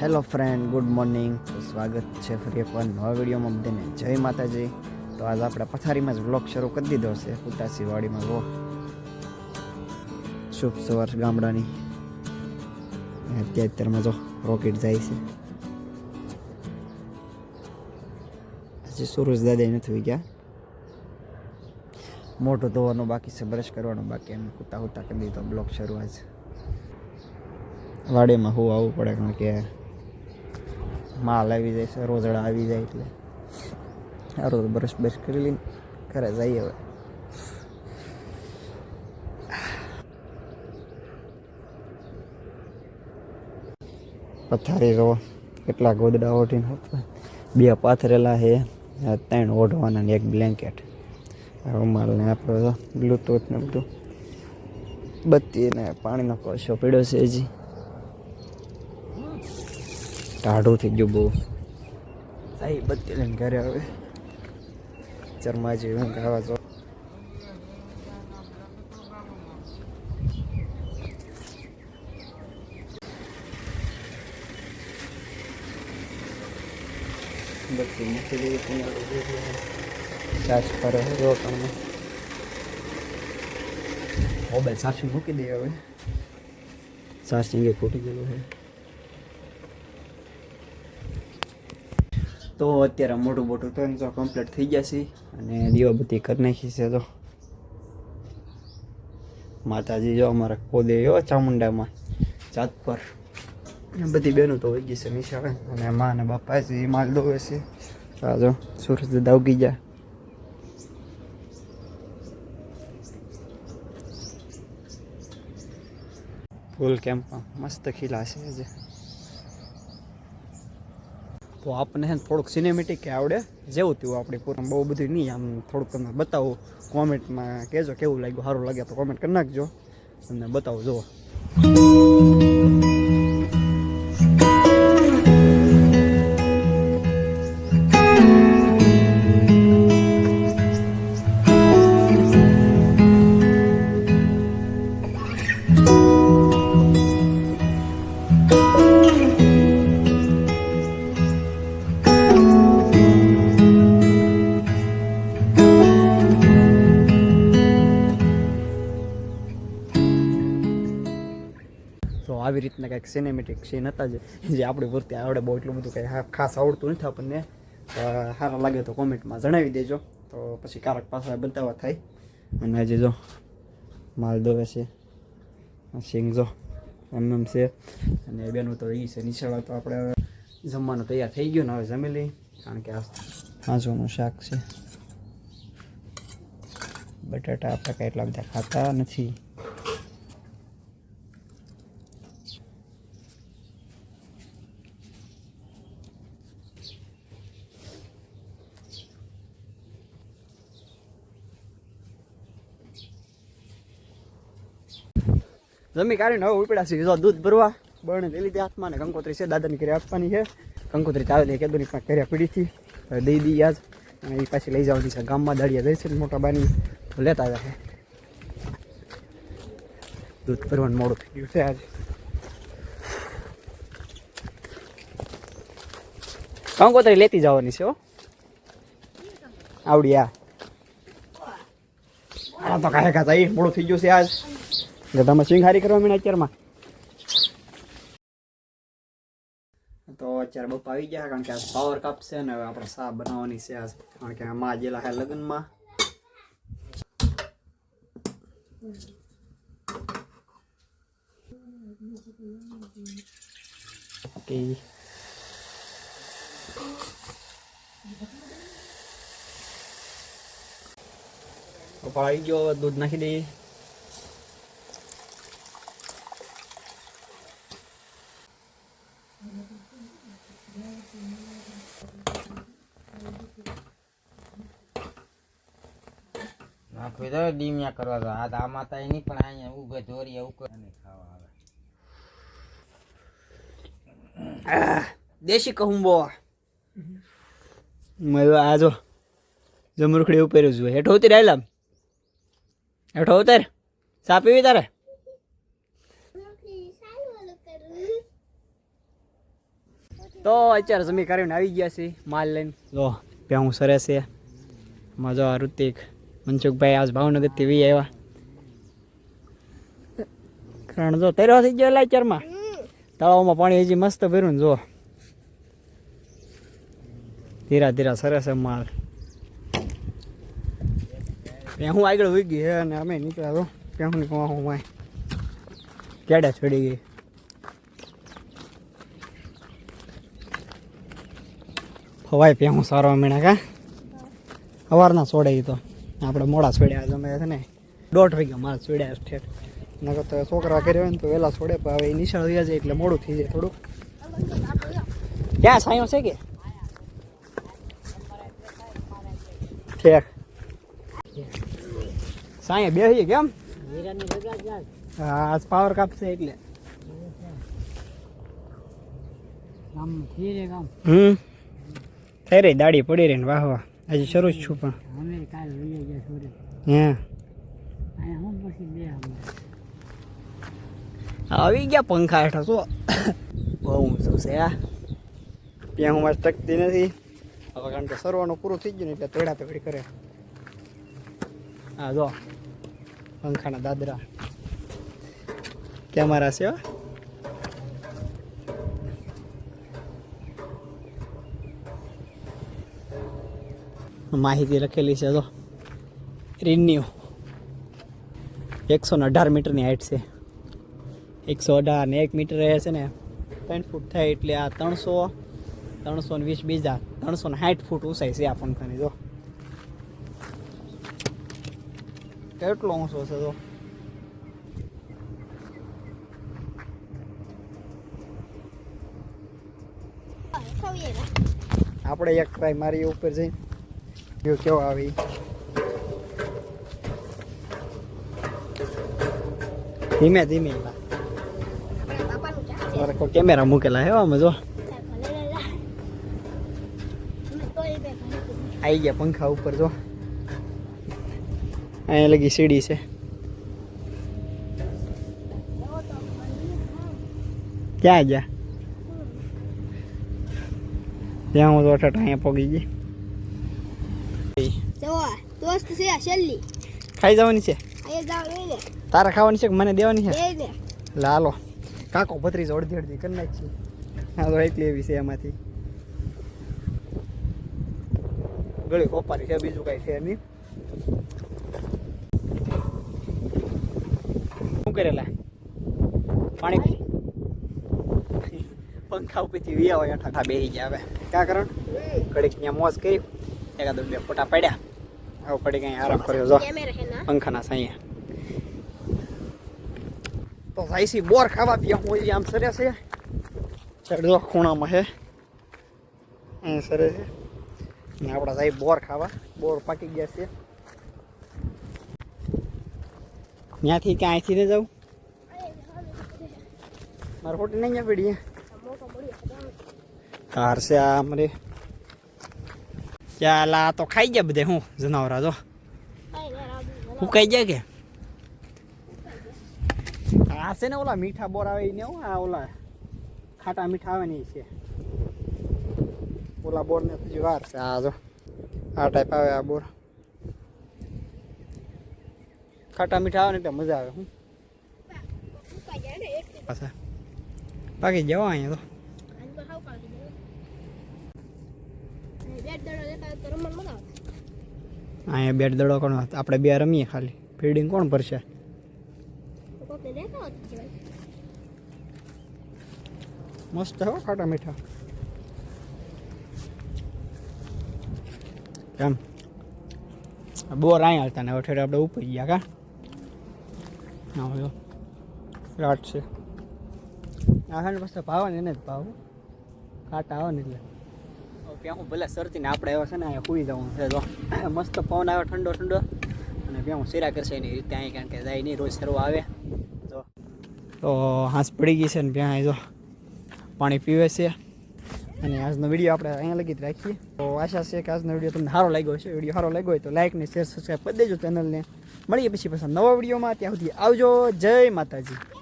Hello friend, good morning. સ્વાગત છે ફરી એકવાર નવા વિડીયોમાં બધાને. જય માતાજી. તો આજ આપણે પથારીમાં જ વ્લોગ શરૂ કરી દીધો છે. ઉતાસી વાડીમાં વો શુભ સવાર ગામડાની. અત્યારે અત્યારમાં જો રોકેટ જાય છે. હજી સુરજ દાદા નથી ગયા મોટું ધોવાનું બાકી છે બ્રશ કરવાનું બાકી. એમ કૂતા કૂતા કરી દીધો બ્લોક શરૂ આજ વાડીમાં હું આવવું પડે કારણ કે માલ આવી જાય છે, રોજડા આવી જાય એટલે. સારું તો બ્રશ બ્રશ કરી લઈને ઘરે જઈએ હવે. પથારી રો કેટલા ગોદડા ઓઢીને. બે પાથરેલા છે ત્રણ ઓઢવાના ને એક બ્લેન્કેટ રૂમાલને આપણે બ્લૂટૂથ ને બધું. બત્તી ને પાણીનો કોશો પીડ્યો છે હજી? ટાઢું થઈ ગયું બહુ. સાહેબ બધી લઈને ઘરે આવે. ચરમાજી હું ખાવા જો બધી મૂકી દીધી ચાર્જ કરે રોટણમાં મોબાઈલ ચાર્જિંગ મૂકી દઈએ હવે. ચાર્જિંગ એ ખૂટી ગયેલું છે તો અત્યારે મોટું મોટું તો જો કમ્પ્લીટ થઈ જશે અને દીવાબત્તી કરી નાખી છે તો માતાજી જો અમારા કોદે જો ચામુંડામાં, જાત પર. બધી બહેનો તો વહી ગઈ છે નિશાળે અને મા અને બાપા છે એ માલ દોવે છે. જો સુરજ દાદા ઉગી ગયા. ફૂલ કેમ્પમાં મસ્ત ખીલા છે આજે. તો આપણને થોડુંક સિનેમેટિક આવડે. જેવું તેવું આપણી પૂરું બહુ બધું નહીં, આમ થોડુંક તમને બતાવો. કોમેન્ટમાં કહેજો, કેવું લાગ્યું? સારું લાગે તો કોમેન્ટ કરી નાખજો. તમને બતાવો, જુઓ. રીતના કંઈક સિનેમેટિક સીન હતા જે જે આપણી પૂરતી આવડે બહુ એટલું બધું કંઈ ખાસ આવડતું નથી આપણને. સારા લાગે તો કોમેન્ટમાં જણાવી દેજો. તો પછી કારક પાછા બતાવવા થાય. અને આજે જો માલ દોવે છે સિંગ જો એમ એમ છે. અને બેનું તો એ છે, નિશાળા તો આપણે જમવાનું તૈયાર થઈ ગયું ને હવે જમી લઈ કારણ કે આ હાંસોનું શાક છે. બટાટા, આપણે કાંઈ એટલા બધા ખાતા નથી. જમી કાઢીને હવે ઉપડ્યા છે. દૂધ ભરવા, બળને લઈ લીધી હાથમાં ને કંકોત્રી છે, દાદાની ઘરે આપવાની છે. કંકોત્રી તો આવેલી કેદુની પણ ઘરે પીડી હતી. હવે દઈ દઈ આજ. અને એ પાછી લઈ જવાની છે. ગામમાં દાડિયા જાય છે મોટા બાની. લેતા આવ્યા છે. દૂધ ભરવાનું મોડું થઈ ગયું છે આજે. કંકોત્રી લેતી જવાની છે હો. આવડી આ. તો કાંઈ કાંઈ મોડું થઈ ગયું છે આજ. ગધામાં સિંઘારી કરવા મીણા અત્યારમાં. તો અત્યારે બપા આવી ગયા કારણ કે આ પાવર કપ છે ને હવે આપણે સા બનાવવાની છે આજ. કારણ કે આમાં જેલા હે લગ્નમાં. ઓકે. આવી ગયો દૂધ નાખી દઈએ નાખવી દો ડીમિયા કરવા તો આ માતા નહીં પણ અહીંયા ઉભે ધોરી એવું કરે. ખાવા આવે. દેશી કહુંબો. મેં આ જો જમરૂખડી ઉપર જ હોય હેઠો ઉતરી આવેલા હેઠો ઉતર. ચા પીવી તારે? તો અત્યારે જમી કરીને આવી ગયા છીએ માલ લઈને. જો હું સરે છે. મજા આ ઋતિક. મનસુખભાઈ આજ ભાવનગરથી વી આવ્યા. કારણ જો તૈયાર થઈ ગયો લાચારમાં તળાવમાં પાણી હજી મસ્ત ભર્યું ને જો. ધીરા ધીરા સરસ માલ. હું આગળ ઉઈ ગઈ હે અને અમે નીકળ્યા તો ત્યાં હું નીકળવા હું માય કેડા છોડી ગઈ. ફવાય પ્યાહું સારો મીણા કા? સવારના છોડે તો. આપણે મોડા છોડ્યા તમે છે ને દોઢ વાગ્યા મારા છોડ્યા ઠેઠ. નકર તો છોકરા કર્યા હોય ને તો વહેલા છોડે પણ હવે નિશાળ વ્યા જાય એટલે મોડું થઈ જાય થોડુંક. ક્યાં સાયો છે કે? ઠેક સાંયે બે કેમ? હા આજ પાવર કાપશે એટલે. હમ. થઈ રહી દાડી પડી રહી ને વાહ વાહ હજી શરૂ જ છું પણ. હે. આવી ગયા પંખા હેઠળ શું બહુ ઊંચું છે આ. ત્યાં હું મારે ટકતી નથી. હવે કારણ કે સરવાનું પૂરું થઈ ગયું ને એટલે તેડા તેડી કરે. હા જો પંખાના દાદરા. કેમેરા છે હો. માહિતી લખેલી છે તો રિન્યુ એકસો ને અઢાર મીટરની હાઇટ છે. એકસો અઢાર ને એક મીટર રહે છે ને, ત્રણ ફૂટ થાય એટલે આ ત્રણસો ત્રણસો ને વીસ બીજા, ત્રણસો ને સાઠ ફૂટ ઊંચાઈ છે આ પંખાની, જો. કેટલો ઊંચો છે તો આપણે એક ટ્રાય મારી ઉપર જઈને. જો કેવો આવી ધીમે ધીમે મારે કેમેરા મૂકેલા હે આમાં, જો. આવી ગયા પંખા ઉપર, જો. અહીંયા લગી સીડી છે. ક્યાં ગયા? ત્યાં હું તો અઠાટ અહીંયા પગી ગઈ. દોસ્ત છે છેલ્લી. ખાઈ જવાની છે? તારા ખાવાની છે કે મને દેવાની છે? લાલો કાકો ભત્રીસ અડધી અડધી કરી નાખી હા તો એટલી એવી છે એમાંથી. ગળી કોપારી છે બીજું કાંઈ છે નહીં. શું કરેલા? પાણી પંખા ઉપરથી વિયા હોય અઠા બેસી ગયા હવે. ક્યાં કરણ ઘડીક ત્યાં મોજ કરી. એકાદ બે ફોટા પડ્યા. આવું પડી કઈ આરામ કર્યો જો. પંખાના સાયા તો સાઈસી બોર ખાવા પીવા હું આમ સરે છે. ચડજો ખૂણામાં છે. અહીં સરે છે. ને આપણા સાહેબ બોર ખાવા. બોર પાકી ગયા છે. ત્યાંથી ક્યાં અહીંથી ને જાઉં? મારે ફોટો નહીં પડી કાર છે આ અમારે ચાલ આ તો ખાઈ ગયા બધે હું જનાવરા જો હું ખાઈ જાય કે? આ છે ને ઓલા મીઠા બોર આવે ને આ ઓલા ખાટા મીઠા આવે ને ઈ છે. ઓલા બોર ને હજી વાર છે આ જો આ ટાઈપ આવે આ બોર. ખાટા મીઠા આવે ને એટલે મજા આવે હું. પાછા. બાકી જવા અહીંયા તો. અહીંયા બેટ દડો કોણ આપણે બે રમીએ ખાલી. ફિલ્ડિંગ કોણ ભરશે? મસ્ત હો ખાટા મીઠા. કેમ? બોર અહીં હાલતા ને ઠેર આપણે ઉપર ગયા કા? ના હોય રાટ છે. આ પછી ભાવે ને એને જ ભાવ. કાંટા આવે ને એટલે. ત્યાં હું ભલે સરતી ને આપણે આવ્યો છે ને અહીંયા સુઈ જવું છે, જો. મસ્ત પવન આવ્યો ઠંડો ઠંડો. અને ત્યાં હું શેરા કરશે એની રીતે અહીં કારણ કે જાય નહીં, રોજ સરવા આવે. જો. તો હાંસ પડી ગઈ છે ને ત્યાં જો. પાણી પીવે છે. અને આજનો વીડિયો આપણે અહીંયા લગી જ રાખીએ. તો આશા છે કે આજનો વીડિયો તમને સારો લાગ્યો હશે. વીડિયો સારો લાગ્યો હોય તો લાઇક ને શેર સબસ્ક્રાઈબ કરી દેજો ચેનલને મળીએ પછી પાછા નવા વિડીયોમાં. ત્યાં સુધી આવજો. જય માતાજી.